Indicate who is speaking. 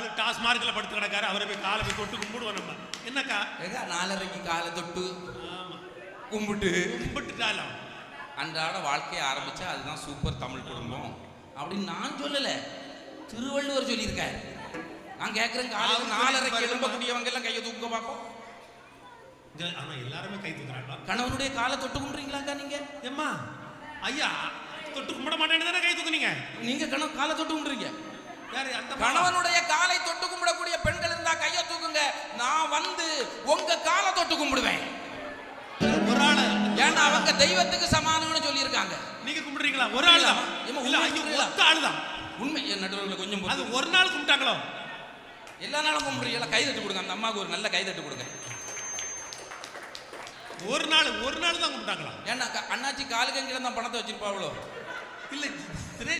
Speaker 1: டாஸ்மார்க்ல படுத்து கிடக்காரு அவரை போய் காலை போய் தொட்டு கும்பிடுவோம் நம்ம. என்னக்கா?
Speaker 2: ஏங்க நாலரைக்கு காலை தொட்டு
Speaker 1: ஆமா.
Speaker 2: கும்பிட்டு.
Speaker 1: கும்பிட்டுட்டாலும்
Speaker 2: அன்றாட வாழ்க்கையை ஆரம்பிச்சா அதுதான் சூப்பர் தமிழ் குடும்பம். அப்படின்னு நான் சொல்லல. திருவள்ளுவர் சொல்லியிருக்காரு. நான் கேட்கிறேன் காலையில் நாலரைக்கு. எழும்பக்கூடியவங்க எல்லாம் கையை தூக்க பார்ப்போம்.
Speaker 1: இங்க ஆனா எல்லாருமே கை தூக்குறாங்களா?
Speaker 2: கணவனுடைய காலை தொட்டு கும்பிடுறீங்களாக்கா நீங்க?
Speaker 1: ஏம்மா ஐயா தொட்டு கும்பிட மாட்டேன்னு தானே கை தூக்குனீங்க?
Speaker 2: நீங்க கணவன் காலை தொட்டு கும்பிடுறீங்க. கணவனுடைய காலை தொட்டு கும்பிடக்கூடிய பெண்கள் இருந்தா கையை தூக்குங்க. நான் வந்து உங்க காலை தொட்டு கும்பிடுவேன்.
Speaker 1: ஒரு ஆளு.
Speaker 2: ஏன்னா அவங்க தெய்வத்துக்கு சமானம்னு சொல்லியிருக்காங்க.
Speaker 1: நீங்க கும்பிடுறீங்களா? ஒரு ஆள் தான். இல்ல ஐயோ? ஒத்த ஆளு தான்.
Speaker 2: உண்மை என் நடுவர்களை கொஞ்சம்
Speaker 1: அது. ஒரு நாள் கும்பிட்டாங்களோ?
Speaker 2: எல்லா நாளும் கும்பிடுறீங்களா? கை தட்டு கொடுங்க. அந்த அம்மாவுக்கு ஒரு நல்ல கை தட்டு கொடுங்க.
Speaker 1: ஒரு நாள் ஒரு நாள் தான் கும்பிட்டாங்களா?
Speaker 2: ஏன்னா அண்ணாச்சி காலுக்கு கீழே தான் பணத்தை வச்சிருப்பாவளோ
Speaker 1: இல்ல